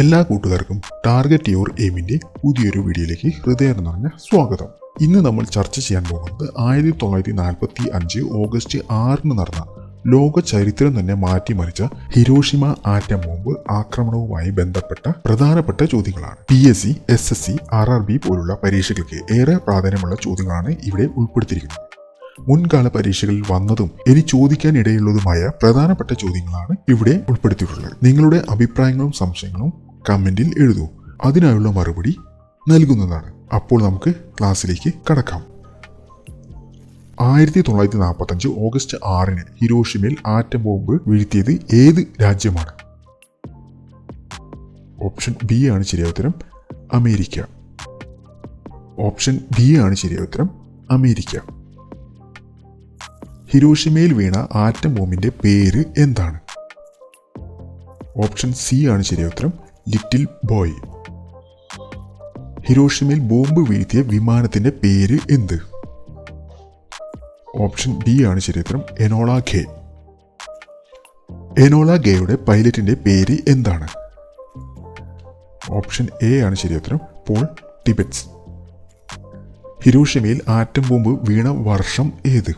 എല്ലാ കൂട്ടുകാർക്കും target your എയിമിന്റെ പുതിയൊരു വീഡിയോയിലേക്ക് ഹൃദയം നിറഞ്ഞ സ്വാഗതം. ഇന്ന് നമ്മൾ ചർച്ച ചെയ്യാൻ പോകുന്നത് ആയിരത്തി തൊള്ളായിരത്തി നാൽപ്പത്തി അഞ്ച് ഓഗസ്റ്റ് ആറിന് നടന്ന ലോക ചരിത്രം തന്നെ മാറ്റിമറിച്ച ഹിരോഷിമ ആറ്റം ബോംബ് ആക്രമണവുമായി ബന്ധപ്പെട്ട പ്രധാനപ്പെട്ട ചോദ്യങ്ങളാണ്. P S C S S C R R B പോലുള്ള പരീക്ഷകൾക്ക് ഏറെ പ്രാധാന്യമുള്ള ചോദ്യങ്ങളാണ് ഇവിടെ ഉൾപ്പെടുത്തിയിരിക്കുന്നത്. മുൻകാല പരീക്ഷകളിൽ വന്നതും ഇനി ചോദിക്കാൻ ഇടയുള്ളതുമായ പ്രധാനപ്പെട്ട ചോദ്യങ്ങളാണ് ഇവിടെ ഉൾപ്പെടുത്തിയിട്ടുള്ളത്. നിങ്ങളുടെ അഭിപ്രായങ്ങളും സംശയങ്ങളും കമന്റിൽ എഴുതൂ. അതിനായുള്ള മറുപടി നൽകുന്നതാണ്. അപ്പോൾ നമുക്ക് ക്ലാസ്സിലേക്ക് കടക്കാം. ആയിരത്തി തൊള്ളായിരത്തി നാൽപ്പത്തഞ്ച് ഓഗസ്റ്റ് ആറിന് ഹിരോഷിമയിൽ ആറ്റം ബോംബ് വീഴ്ത്തിയത് ഏത് രാജ്യമാണ്? ഓപ്ഷൻ ബി ആണ് ശരിയായ ഉത്തരം അമേരിക്ക. ഓപ്ഷൻ ബി ആണ് ശരിയായ ഉത്തരം അമേരിക്ക. ഹിരോഷിമയിൽ വീണ ആറ്റം ബോംബിന്റെ പേര് എന്താണ്? ഓപ്ഷൻ സി ആണ് ശരിയായ ഉത്തരം ലിറ്റിൽ ബോയ്. ഹിരോഷിമയിൽ ബോംബ് വീഴ്ത്തിയ വിമാനത്തിന്റെ പേര് എന്ത്? ഓപ്ഷൻ ബി ആണ് ചരിത്രം. എനോള ഖേ. എനോള ഖേയുടെ പൈലറ്റിന്റെ പേര് എന്താണ്? ഓപ്ഷൻ എ ആണ് ചരിത്രം. Paul Tibbets. ഹിരോഷിമയിൽ ആറ്റം ബോംബ് വീണ വർഷം ഏത്?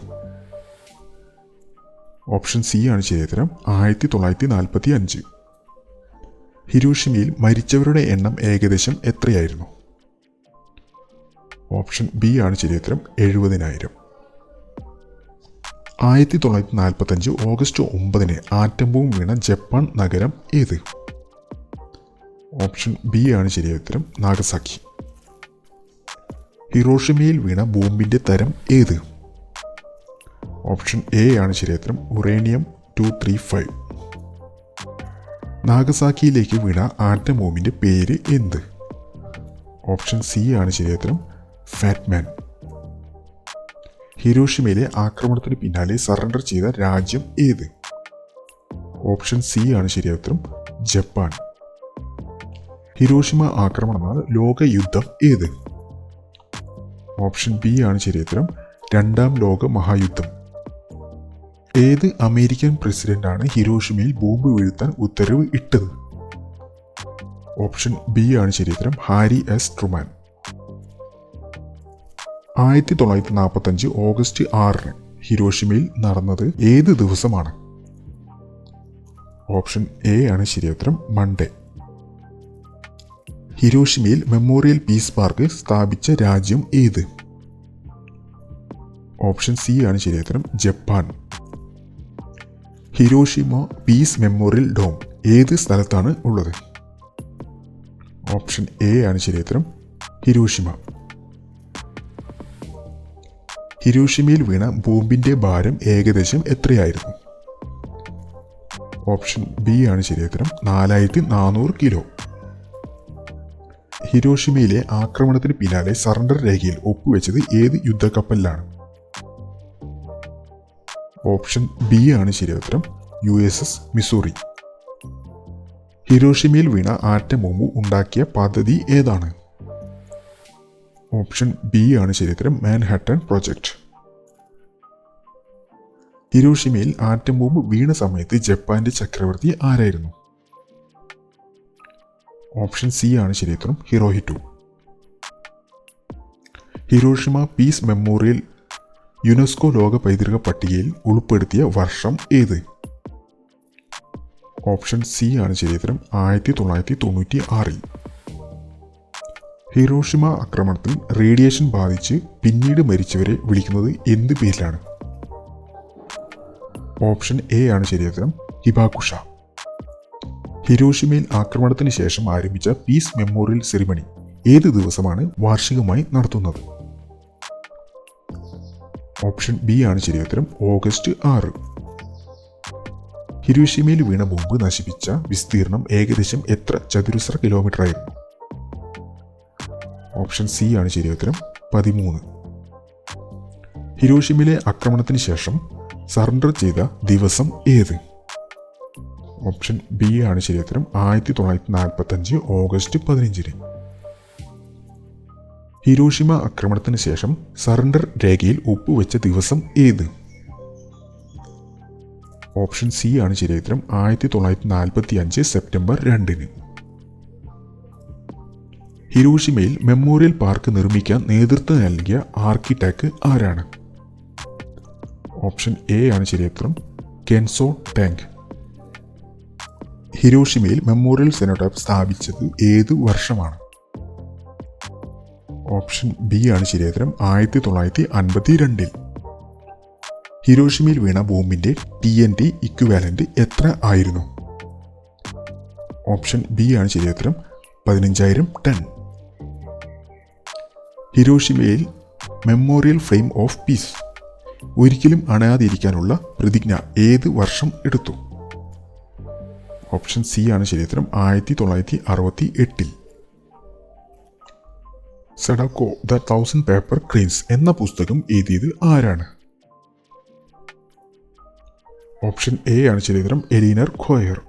ഓപ്ഷൻ സി ആണ് ശരിയുത്തരം ആയിരത്തി തൊള്ളായിരത്തി നാൽപ്പത്തി അഞ്ച്. ഹിരോഷിമയിൽ മരിച്ചവരുടെ എണ്ണം ഏകദേശം എത്രയായിരുന്നു? ഓപ്ഷൻ ബി ആണ് ശരിയുത്തരം എഴുപതിനായിരം. ആയിരത്തി തൊള്ളായിരത്തി നാൽപ്പത്തി അഞ്ച് ഓഗസ്റ്റ് ഒമ്പതിന് ആറ്റം ബോംബ് വീണ ജപ്പാൻ നഗരം ഏത്? ഓപ്ഷൻ ബി ആണ് ശരിയുത്തരം നാഗസാക്കി. ഹിറോഷിമയിൽ വീണ ബോംബിന്റെ തരം ഏത്? ഓപ്ഷൻ എ ആണ് ശരിയുത്തരം ഉറേനിയം ടു ത്രീ ഫൈവ്. നാഗസാക്കിയിലേക്ക് വീണ ആറ്റം ബോംബിന്റെ പേര് എന്ത്? ഓപ്ഷൻ സി ആണ് ശരിയുത്തരം ഫാറ്റ്മാൻ. ഹിരോഷിമയിലെ ആക്രമണത്തിന് പിന്നാലെ സറണ്ടർ ചെയ്ത രാജ്യം ഏത്? ഓപ്ഷൻ സി ആണ് ശരിയായ ഉത്തരം ജപ്പാൻ. ഹിരോഷിമ ആക്രമണമാണ് ലോകയുദ്ധം ലോക യുദ്ധം ഏത്? ഓപ്ഷൻ ബി ആണ് ശരിയുത്തരം രണ്ടാം ലോക മഹായുദ്ധം. ഏത് അമേരിക്കൻ പ്രസിഡന്റാണ് ഹിരോഷിമയിൽ ബോംബ് വീഴ്ത്താൻ ഉത്തരവ് ഇട്ടത്? ഓപ്ഷൻ ബി ആണ് ശരിയുത്തരം ഹാരി എസ്. ട്രുമാൻ. ആയിരത്തി തൊള്ളായിരത്തി നാൽപ്പത്തി അഞ്ച് ഓഗസ്റ്റ് ആറിന് ഹിരോഷിമയിൽ നടന്നത് ഏത് ദിവസമാണ്? ഓപ്ഷൻ എ ആണ് ശരിയുത്തരം മൺഡേ. ഹിരോഷിമയിൽ മെമ്മോറിയൽ പീസ് പാർക്ക് സ്ഥാപിച്ച രാജ്യം ഏത്? ഓപ്ഷൻ സി ആണ് ശരിയുത്തരം Japan. Hiroshima peace memorial dome ഏത് സ്ഥലത്താണ് ഉള്ളത്? ഓപ്ഷൻ എ ആണ് ശരിയുത്തരം. ഹിരോഷിമ. ഹിരോഷിമയിൽ വീണ ബോംബിന്റെ ഭാരം ഏകദേശം എത്രയായിരുന്നു? ഓപ്ഷൻ ബി ആണ് ശരിയുത്തരം. നാലായിരത്തി നാനൂറ് കിലോ. ഹിരോഷിമയിലെ ആക്രമണത്തിന് പിന്നാലെ സറണ്ടർ രേഖയിൽ ഒപ്പുവെച്ചത് ഏത് യുദ്ധക്കപ്പലിലാണ്? ഓപ്ഷൻ ബി ആണ് ശരിയുത്തരം യു എസ് എസ് മിസൂറി. ഹിരോഷിമയിൽ വീണ ബോംബ് ഉണ്ടാക്കിയ പദ്ധതി ഏതാണ്? ഓപ്ഷൻ ബി ആണ് ശരിയുത്തരം മാൻഹാട്ടൻ പ്രോജക്റ്റ് ഹിരോഷിമയിൽ ആറ്റം ബോംബ് വീണ സമയത്ത് ജപ്പാന്റെ ചക്രവർത്തി ആരായിരുന്നു? ഓപ്ഷൻ സി ആണ് ശരിയുത്തരം Hirohito Hiroshima peace memorial UNESCO ലോക പൈതൃക പട്ടികയിൽ ഉൾപ്പെടുത്തിയ വർഷം ഏത്? ഓപ്ഷൻ സി ആണ് ശരിയുത്തരം ആയിരത്തി തൊള്ളായിരത്തി തൊണ്ണൂറ്റി ആറിൽ ഹിറോഷിമ ആക്രമണത്തിൽ റേഡിയേഷൻ ബാധിച്ച് പിന്നീട് മരിച്ചവരെ വിളിക്കുന്നത് എന്ത് പേരിലാണ്? ഓപ്ഷൻ എ ആണ് ശരിയുത്തരം ഹിബാകുഷ. ഹിരോഷിമയിൽ ആക്രമണത്തിന് ശേഷം ആരംഭിച്ച പീസ് മെമ്മോറിയൽ സെറിമണി ഏത് ദിവസമാണ് വാർഷികമായി നടത്തുന്നത്? ഓപ്ഷൻ ബി ആണ് ശരിയുത്തരം ഓഗസ്റ്റ് ആറ്. ഹിരോഷിമയിൽ വീണ ബോംബ് നശിപ്പിച്ച വിസ്തീർണം ഏകദേശം എത്ര ചതുരശ്ര കിലോമീറ്റർ ആയിരുന്നു? ഓപ്ഷൻ സി ആണ് ശരിയുത്തരം പതിമൂന്ന്. ഹിരോഷിമയിലെ ആക്രമണത്തിന് ശേഷം സറണ്ടർ ചെയ്ത ദിവസം ഏത്? ഓപ്ഷൻ ബി ആണ് ശരിയുത്തരം ആയിരത്തി തൊള്ളായിരത്തി നാൽപ്പത്തി അഞ്ച് ഓഗസ്റ്റ് പതിനഞ്ചിന്. ഹിരോഷിമ ആക്രമണത്തിന് ശേഷം സറണ്ടർ രേഖയിൽ ഒപ്പുവെച്ച ദിവസം ഏത്? ഓപ്ഷൻ സി ആണ് ശരിയുത്തരം ആയിരത്തി തൊള്ളായിരത്തി നാൽപ്പത്തി അഞ്ച് സെപ്റ്റംബർ രണ്ടിന്. ഹിരോഷിമയിൽ മെമ്മോറിയൽ പാർക്ക് നിർമ്മിക്കാൻ നേതൃത്വം നൽകിയ ആർക്കിടെക്ട് ആരാണ്? ഓപ്ഷൻ എ ആണ് ശരിയുത്തരം കെൻസോ ടാങ്ക്. ഹിരോഷിമയിൽ മെമ്മോറിയൽ സെനോടൈപ്പ് സ്ഥാപിച്ചത് ഏത് വർഷമാണ്? ഓപ്ഷൻ ബി ആണ് ശരിയുത്തരം ആയിരത്തി തൊള്ളായിരത്തി അൻപത്തി രണ്ടിൽ ഹിരോഷിമയിൽ വീണ ബോംബിന്റെ ടി എൻ ടി ഇക്വിവാലന്റ് എത്ര ആയിരുന്നു? ഓപ്ഷൻ ബി ആണ് ശരിയുത്തരം പതിനഞ്ചായിരം ടൺ. ഹിരോഷിമയിൽ മെമ്മോറിയൽ ഫ്രെയിം ഓഫ് പീസ് ഒരിക്കലും അണയാതിരിക്കാനുള്ള പ്രതിജ്ഞ ഏത് വർഷം എടുത്തു? ഓപ്ഷൻ സി ആണ് ശരിയുത്തരം ആയിരത്തി തൊള്ളായിരത്തി അറുപത്തി എട്ടിൽ. Sadako the thousand paper cranes എന്ന പുസ്തകം എഴുതിയത് ആരാണ്? ഓപ്ഷൻ എ ആണ് ശരിയുത്തരം എലീനർ ഖോയർ.